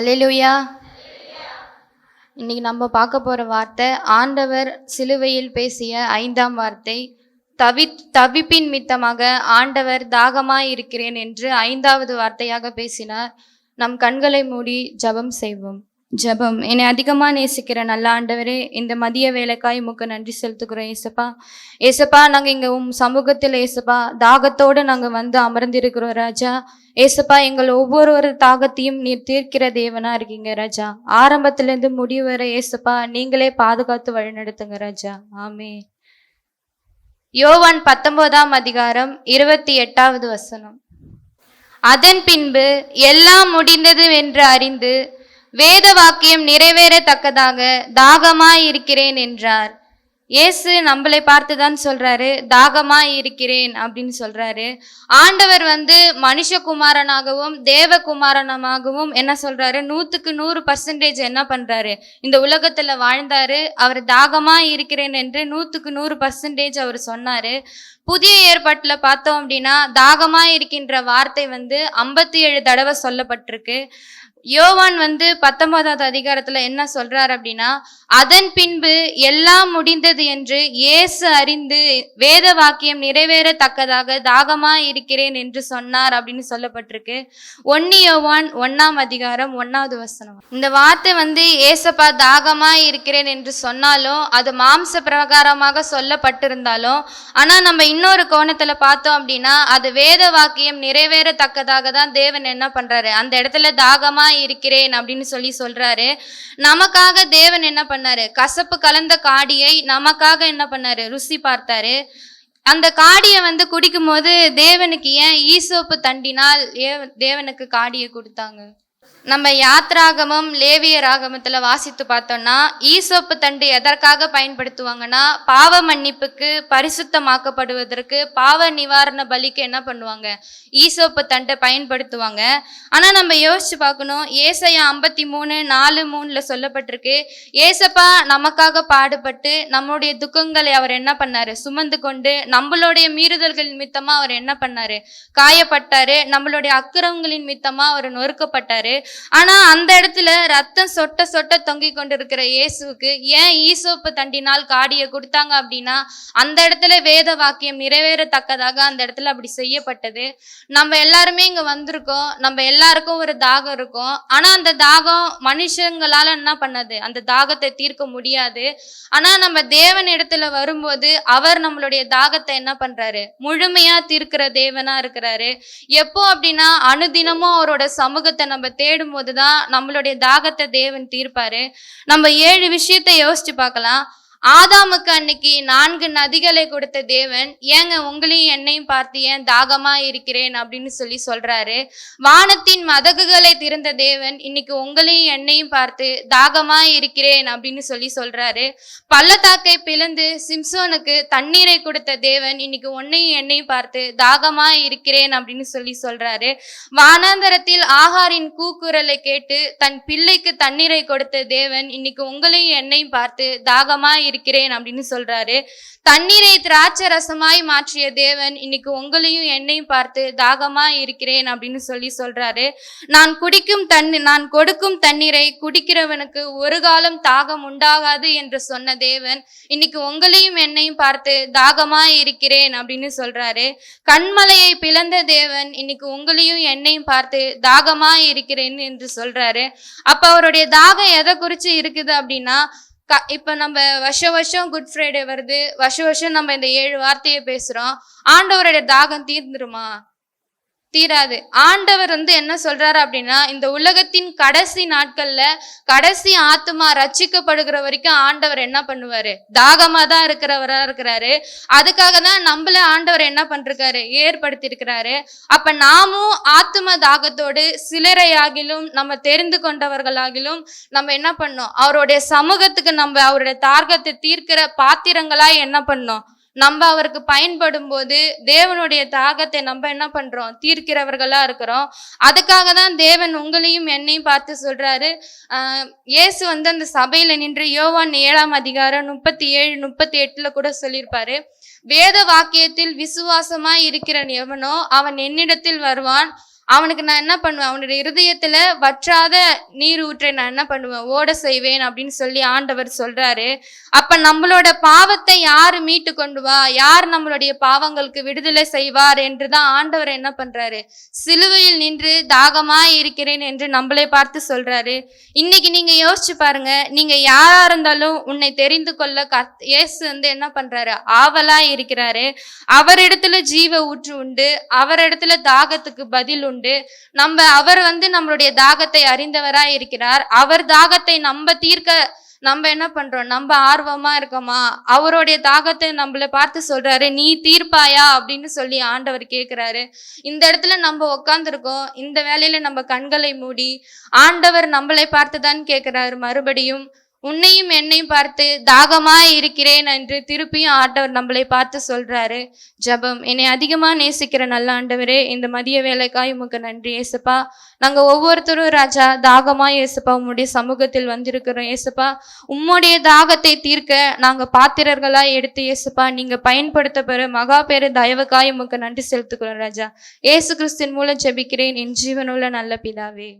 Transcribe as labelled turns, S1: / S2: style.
S1: Hallelujah இன்னைக்கு நம்ம பார்க்க போற வார்த்தை ஆண்டவர் சிலுவையில் பேசிய ஐந்தாம் வார்த்தை தவி தவிப்பின் மித்தமாக ஆண்டவர் தாகமாய் இருக்கிறேன் என்று ஐந்தாவது வார்த்தையாக பேசினார். நம் கண்களை மூடி ஜெபம் செய்வோம். ஜெபம். என்னை அதிகமாக நேசிக்கிற நல்ல ஆண்டவரே இந்த மதிய வேலைக்காய் உமக்கு நன்றி செலுத்துக்கிறோம் ஏசப்பா. ஏசப்பா நாங்கள் இங்கே உம் சமூகத்தில் ஏசப்பா தாகத்தோடு நாங்கள் வந்து அமர்ந்திருக்கிறோம் ராஜா. ஏசப்பா எங்கள் ஒவ்வொரு தாகத்தையும் நீர் தீர்க்கிற தேவனா இருக்கீங்க ராஜா. ஆரம்பத்திலேருந்து முடிவு வர ஏசப்பா நீங்களே பாதுகாத்து வழிநடத்துங்க ராஜா. ஆமே யோவான் பத்தொன்பதாம் அதிகாரம் இருபத்தி எட்டாவது வசனம். அதன் பின்பு எல்லாம் முடிந்தது என்று அறிந்து வேத வாக்கியம் நிறைவேறத்தக்கதாக தாகமாய் இருக்கிறேன் என்றார். இயேசு நம்மளை பார்த்து தான் சொல்றாரு தாகமாய் இருக்கிறேன் அப்படின்னு சொல்றாரு. ஆண்டவர் வந்து மனுஷகுமாரனாகவும் தேவகுமாரனாகவும் என்ன சொல்றாரு? நூத்துக்கு நூறு பர்சன்டேஜ் என்ன பண்றாரு? இந்த உலகத்துல வாழ்ந்தாரு அவர் தாகமாய் இருக்கிறேன் என்று நூத்துக்கு நூறு பர்சன்டேஜ் அவர் சொன்னாரு. புதிய ஏற்பாட்டுல பார்த்தோம் அப்படின்னா தாகமாய் இருக்கின்ற வார்த்தை வந்து ஐம்பத்தி ஏழு தடவை சொல்லப்பட்டிருக்கு. யோவான் வந்து பத்தொன்பதாவது அதிகாரத்துல என்ன சொல்றார் அப்படின்னா அதன் பின்பு எல்லாம் முடிந்தது என்று இயேசு அறிந்து வேத வாக்கியம் நிறைவேறத்தக்கதாக தாகமா இருக்கிறேன் என்று சொன்னார் அப்படின்னு சொல்லப்பட்டிருக்கு. ஒன்னு யோவான் ஒன்னாம் அதிகாரம் ஒன்னாவது வசனம். இந்த வார்த்தை வந்து ஏசப்பா தாகமா இருக்கிறேன் என்று சொன்னாலும் அது மாம்ச பிரகாரமாக சொல்லப்பட்டிருந்தாலும் ஆனா நம்ம இன்னொரு கோணத்துல பார்த்தோம் அப்படின்னா அது வேத வாக்கியம் நிறைவேறத்தக்கதாக தான் தேவன் என்ன பண்றாரு அந்த இடத்துல தாகமா இருக்கிறேன் அப்படின்னு சொல்லி சொல்றாரு. நமக்காக தேவன் என்ன பண்ணாரு? கசப்பு கலந்த காடியை நமக்காக என்ன பண்ணாரு? ருசி பார்த்தாரு. அந்த காடியை வந்து குடிக்கும்போது தேவனுக்கு ஏன் ஈசோப்பு தண்டினால் ஏ- தேவனுக்கு காடியை கொடுத்தாங்க? நம்ம யாத்ராகமம் லேவிய ஆகமத்தில் வாசித்து பார்த்தோம்னா ஈசோப்பு தண்டு எதற்காக பயன்படுத்துவாங்கன்னா பாவ மன்னிப்புக்கு பரிசுத்தமாக்கப்படுவதற்கு பாவ நிவாரண பலிக்கு என்ன பண்ணுவாங்க? ஈசோப்பு தண்டை பயன்படுத்துவாங்க. ஆனால் நம்ம யோசிச்சு பார்க்கணும். ஏசையா ஐம்பத்தி மூணு நாலு மூணில் சொல்லப்பட்டிருக்கு. ஏசப்பா நமக்காக பாடுபட்டு நம்முடைய துக்கங்களை அவர் என்ன பண்ணாரு? சுமந்து கொண்டு நம்மளுடைய மீறுதல்கள் நிமித்தமாக அவர் என்ன பண்ணாரு? காயப்பட்டாரு. நம்மளுடைய அக்கிரமங்களின் நிமித்தமாக அவர் நொறுக்கப்பட்டாரு. ஆனா அந்த இடத்துல ரத்தம் சொட்ட சொட்ட தொங்கி கொண்டிருக்கிற இயேசுவுக்கு ஏன் ஈசோப்பு தண்டினால் காடியை கொடுத்தாங்க அப்படின்னா அந்த இடத்துல வேத வாக்கியம் நிறைவேறத்தக்கதாக அந்த இடத்துல அப்படி செய்யப்பட்டது. நம்ம எல்லாருமே இங்க வந்திருக்கோம். நம்ம எல்லாருக்கும் ஒரு தாகம் இருக்கும். ஆனா அந்த தாகம் மனுஷங்களால என்ன பண்ணது? அந்த தாகத்தை தீர்க்க முடியாது. ஆனா நம்ம தேவன் இடத்துல வரும்போது அவர் நம்மளுடைய தாகத்தை என்ன பண்றாரு? முழுமையா தீர்க்கிற தேவனா இருக்கிறாரு. எப்போ அப்படின்னா அனுதினமும் அவரோட சமூகத்தை நம்ம தேடும் போதுதான் நம்மளுடைய தாகத்தை தேவன் தீர்ப்பாரு. நம்ம ஏழு விஷயத்தை யோசிச்சு பார்க்கலாம். ஆதாமுக்கு அன்னைக்கு நான்கு நதிகளை கொடுத்த தேவன் ஏங்க உங்களையும் என்னையும் பார்த்து ஏன் தாகமா இருக்கிறேன் அப்படின்னு சொல்லி சொல்றாரு. வானத்தின் மதகுகளை திறந்த தேவன் இன்னைக்கு உங்களையும் என்னையும் பார்த்து தாகமா இருக்கிறேன் அப்படின்னு சொல்லி சொல்றாரு. பள்ளத்தாக்கை பிளந்து சிம்சோனுக்கு தண்ணீரை கொடுத்த தேவன் இன்னைக்கு உன்னையும் என்னையும் பார்த்து தாகமா இருக்கிறேன் அப்படின்னு சொல்லி சொல்றாரு. வானாந்தரத்தில் ஆகாரின் கூக்குரலை கேட்டு தன் பிள்ளைக்கு தண்ணீரை கொடுத்த தேவன் இன்னைக்கு உங்களையும் என்னையும் பார்த்து தாகமா இருக்கிறேன் அப்படின்னு சொல்றாரு. தண்ணீரை திராட்சை ரசமாய் மாற்றிய தேவன் இன்னைக்கு உங்களையும் என்னையும் பார்த்து தாகமா இருக்கிறேன் அப்படின்னு சொல்லி சொல்றாரு. நான் குடிக்கும் தண்ணி நான் கொடுக்கும் தண்ணீரை குடிக்கிறவனுக்கு ஒரு காலம் தாகம் உண்டாகாது என்று சொன்ன தேவன் இன்னைக்கு உங்களையும் என்னையும் பார்த்து தாகமா இருக்கிறேன் அப்படின்னு சொல்றாரு. கண்மலையை பிளந்த தேவன் இன்னைக்கு உங்களையும் என்னையும் பார்த்து தாகமா இருக்கிறேன் என்று சொல்றாரு. அப்ப அவருடைய தாகம் எதை குறிச்சு இருக்குது அப்படின்னா க- நம்ம வருஷ வருஷம் குட் ஃப்ரைடே வருது. வருஷ வருஷம் நம்ம இந்த ஏழு வார்த்தையை பேசுகிறோம் ஆண்டவருடைய தாகம் தீர்ந்துருமா? தீராது. ஆண்டவர் வந்து என்ன சொல்றாரு அப்படின்னா இந்த உலகத்தின் கடைசி நாட்கள்ல கடைசி ஆத்துமா ரட்சிக்கப்படுகிற வரைக்கும் ஆண்டவர் என்ன பண்ணுவாரு? தாகமா தான் இருக்கிறவரா இருக்கிறாரு. அதுக்காக தான் நம்மள ஆண்டவர் என்ன பண்றாரு? ஏற்படுத்தியிருக்கிறாரு. அப்ப நாமும் ஆத்ம தாகத்தோடு சிலரையாகிலும் நம்ம தெரிந்து கொண்டவர்களாகிலும் நம்ம என்ன பண்ணோம்? அவருடைய சமூகத்துக்கு நம்ம அவருடைய தார்கத்தை தீர்க்கிற பாத்திரங்களா என்ன பண்ணோம்? நம்ம அவருக்கு பயன்படும் போது தேவனுடைய தாகத்தை நம்ம என்ன பண்றோம்? தீர்க்கிறவர்களா இருக்கிறோம். அதுக்காக தான் தேவன் உங்களையும் என்னையும் பார்த்து சொல்றாரு. இயேசு வந்து அந்த சபையில நின்று யோவான் ஏழாம் அதிகாரம் முப்பத்தி ஏழு முப்பத்தி எட்டுல கூட சொல்லியிருப்பாரு. வேத வாக்கியத்தில் விசுவாசமாய் இருக்கிற எவனோ அவன் என்னிடத்தில் வருவான். அவனுக்கு நான் என்ன பண்ணுவேன்? அவனுடைய இருதயத்துல வற்றாத நீர் ஊற்றை நான் என்ன பண்ணுவேன்? ஓட செய்வேன் அப்படின்னு சொல்லி ஆண்டவர் சொல்றாரு. அப்ப நம்மளோட பாவத்தை யார் மீட்டு கொண்டு வா? யார் நம்மளுடைய பாவங்களுக்கு விடுதலை செய்வார் என்றுதான் ஆண்டவர் என்ன பண்றாரு? சிலுவையில் நின்று தாகமா இருக்கிறேன் என்று நம்மளை பார்த்து சொல்றாரு. இன்னைக்கு நீங்க யோசிச்சு பாருங்க. நீங்க யாரா இருந்தாலும் உன்னை தெரிந்து கொள்ள கத் இயேசு வந்து என்ன பண்றாரு? ஆவலா இருக்கிறாரு. அவரிடத்துல ஜீவ ஊற்று உண்டு. அவரிடத்துல தாகத்துக்கு பதில் உண்டு. நம்ம அவர் வந்து நம்மளுடைய தாகத்தை அறிந்தவரா இருக்கிறார். அவர் தாகத்தை நம்ம தீர்க்க நம்ம என்ன பண்றோம்? நம்ம ஆர்வமா இருக்கோமா? அவருடைய தாகத்தை நம்மள பார்த்து சொல்றாரு நீ தீர்ப்பாயா? அப்படின்னு சொல்லி ஆண்டவர் கேக்குறாரு. இந்த இடத்துல நம்ம உக்காந்துருக்கோம். இந்த வேலையில நம்ம கண்களை மூடி ஆண்டவர் நம்மளை பார்த்து தான் கேட்கிறாரு மறுபடியும். உன்னையும் என்னையும் பார்த்து தாகமா இருக்கிறேன் என்று திருப்பியும் ஆண்டவர் நம்மளை பார்த்து சொல்றாரு. ஜெபம். என்னை அதிகமா நேசிக்கிற நல்ல ஆண்டவரே இந்த மதிய வேலைக்காய் உமக்கு நன்றி ஏசப்பா. நாங்க ஒவ்வொருத்தரும் ராஜா தாகமா ஏசப்பா உம்முடைய சமூகத்தில் வந்திருக்கிறோம். ஏசப்பா உம்முடைய தாகத்தை தீர்க்க நாங்க பாத்திரர்களா எடுத்து ஏசப்பா நீங்க பயன்படுத்த பெற மகா பேரு தயவுக்காய் உமக்கு நன்றி செலுத்துக்கிறோம் ராஜா. ஏசு கிறிஸ்தின் மூலம் ஜெபிக்கிறேன். என் ஜீவனுள்ள நல்ல பிதாவே.